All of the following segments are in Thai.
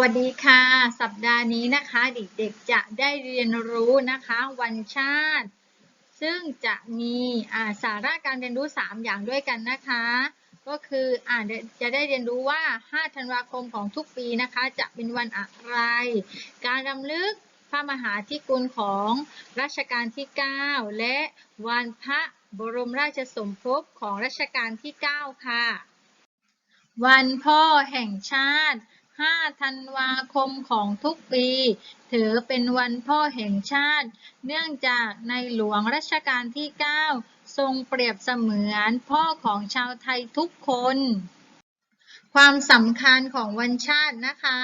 วัสดีค่ะ สัปดาห์นี้นะคะ เด็กๆจะได้เรียนรู้นะคะ วันชาติ ซึ่งจะมีอ่าสาระการเรียนรู้ 3 อย่างด้วยกันนะคะ ก็คืออจะได้เรียนรู้ว่า 5 ธันวาคมของทุกปีนะคะ จะเป็นวันอะไร การรำลึกพระมหาธิคุณของรัชกาลที่ 9 และวันพระบรมราชสมภพของรัชกาลที่ 9 ค่ะ วันพ่อแห่งชาติ 5 ธันวาคมของทุกปี ถือเป็นวันพ่อแห่งชาติ เนื่องจากในหลวงรัชกาลที่ 9 ทรงเปรียบเสมือนพ่อของชาวไทยทุกคน ความสำคัญของวันชาตินะคะ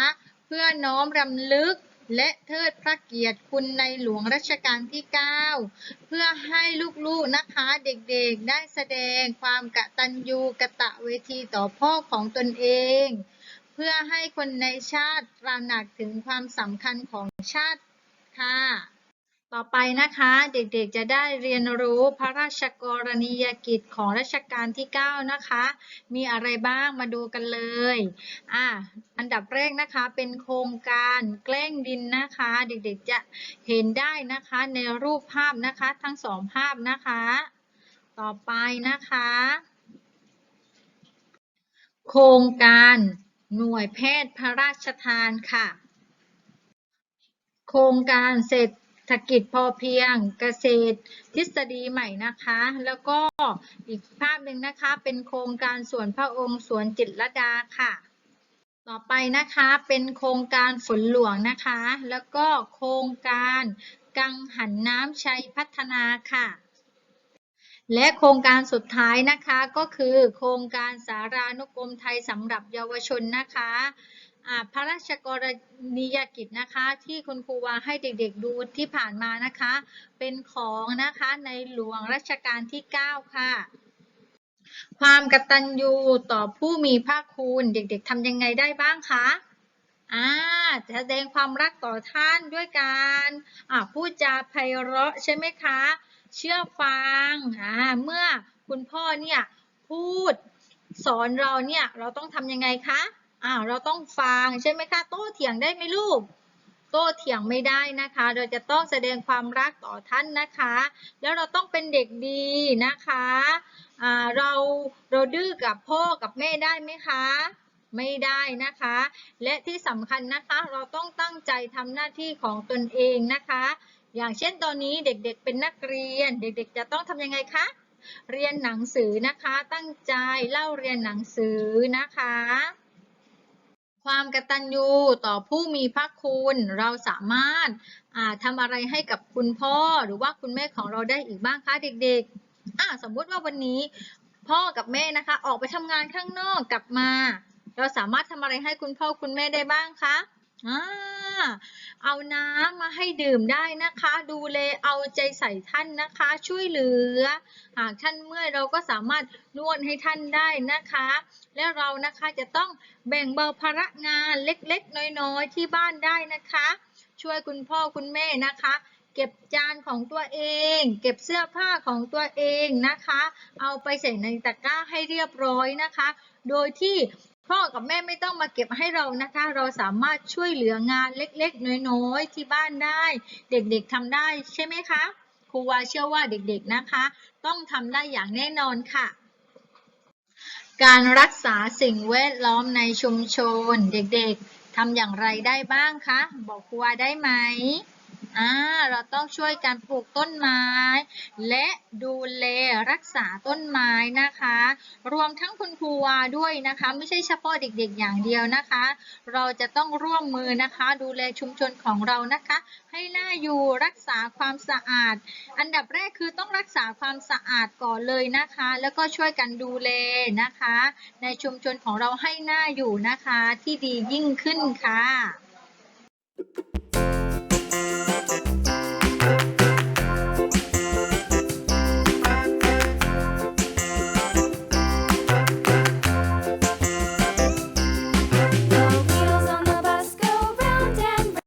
เพื่อน้อมรำลึกและเทิดพระเกียรติคุณในหลวงรัชกาลที่ 9 เพื่อให้ลูกๆนะคะเด็กๆได้แสดงความกตัญญูกะตะเวทีต่อพ่อของตนเอง พื่อให้คนในชาติตระหนักถึงความสำคัญของชาติค่ะ ต่อไปนะคะเด็กๆจะได้เรียนรู้พระราชกรณียกิจของรัชกาลที่ 9 นะคะ มีอะไรบ้างมาดูกันเลยอะอันดับแรกนะคะเป็นโครงการแกล้งดินนะคะ เด็กๆจะเห็นได้นะคะในรูปภาพนะคะทั้งสองภาพนะคะ ต่อไปนะคะ โครงการ หน่วยแพทย์พระราชทานค่ะ โครงการเศรษฐกิจพอเพียงเกษตรทฤษฎีใหม่นะคะ แล้วก็อีกภาพหนึ่งนะคะเป็นโครงการสวนพระองค์สวนจิตรดาค่ะ ต่อไปนะคะเป็นโครงการฝนหลวงนะคะ แล้วก็โครงการกังหันน้ำชัยพัฒนาค่ะ และโครงการสุดท้ายนะคะก็คือโครงการสารานุกรมไทยสำหรับเยาวชนนะคะพระราชกรณียกิจนะคะที่คุณครูวาให้เด็กๆดูที่ผ่านมานะคะ เป็นของนะคะในหลวงรัชกาลที่ 9 ค่ะ ความกตัญญูต่อผู้มีพระคุณเด็กๆทำยังไงได้บ้างคะอ่าแสดงความรักต่อท่านด้วยการอ่าพูดจาไพเราะใช่ไหมคะ เชื่อฟังอ่าเมื่อคุณพ่อเนี่ยพูดสอนเราเนี่ยเราต้องทำยังไงคะอ่าเราต้องฟังใช่ไหมคะโต้เถียงได้ไหมลูกโต้เถียงไม่ได้นะคะ เราจะต้องแสดงความรักต่อท่านนะคะ แล้วเราต้องเป็นเด็กดีนะคะอ่าเราเราดื้อกับพ่อกับแม่ได้ไหมคะ ไม่ได้นะคะ และที่สำคัญนะคะ เราต้องตั้งใจทำหน้าที่ของตนเองนะคะ อย่างเช่นตอนนี้เด็กๆเป็นนักเรียน เด็กๆจะต้องทำยังไงคะเรียนหนังสือนะคะ ตั้งใจเล่าเรียนหนังสือนะคะ ความกตัญญูต่อผู้มีพระคุณ เราสามารถทำอะไรให้กับคุณพ่อหรือว่าคุณแม่ของเราได้อีกบ้างคะเด็กๆอ่าสมมุติว่าวันนี้พ่อกับแม่นะคะ ออกไปทำงานข้างนอกกลับมา เราสามารถทำอะไรให้คุณพ่อคุณแม่ได้บ้างคะอ่า เอาน้ำมาให้ดื่มได้นะคะ ดูแลเอาใจใส่ท่านนะคะ ช่วยเหลือ หากท่านเมื่อยเราก็สามารถนวดให้ท่านได้นะคะ และเรานะคะจะต้องแบ่งเบาภาระงานเล็กๆ น้อยๆ ที่บ้านได้นะคะ ช่วยคุณพ่อคุณแม่นะคะเก็บจานของตัวเอง เก็บเสื้อผ้าของตัวเองนะคะ เอาไปใส่ในตะกร้าให้เรียบร้อยนะคะ โดยที่ พ่อกับแม่ไม่ต้องมาเก็บให้เรานะคะ เราสามารถช่วยเหลืองานเล็กๆ น้อยๆ ที่บ้านได้ เด็กๆทำได้ใช่ไหมคะ ครูวาเชื่อว่าเด็กๆนะคะ ต้องทำได้อย่างแน่นอนค่ะ การรักษาสิ่งแวดล้อมในชุมชน เด็กๆทำอย่างไรได้บ้างคะ บอกครูวาได้ไหม อ่าเราต้องช่วยกันปลูกต้นไม้ และดูแลรักษาต้นไม้นะคะ รวมทั้งคุณครูวาด้วยนะคะ ไม่ใช่เฉพาะเด็กๆอย่างเดียวนะคะ เราจะต้องร่วมมือนะคะ ดูแลชุมชนของเรานะคะ ให้น่าอยู่รักษาความสะอาด อันดับแรกคือต้องรักษาความสะอาดก่อนเลยนะคะ แล้วก็ช่วยกันดูแลนะคะ ในชุมชนของเราให้น่าอยู่นะคะที่ดียิ่งขึ้นค่ะ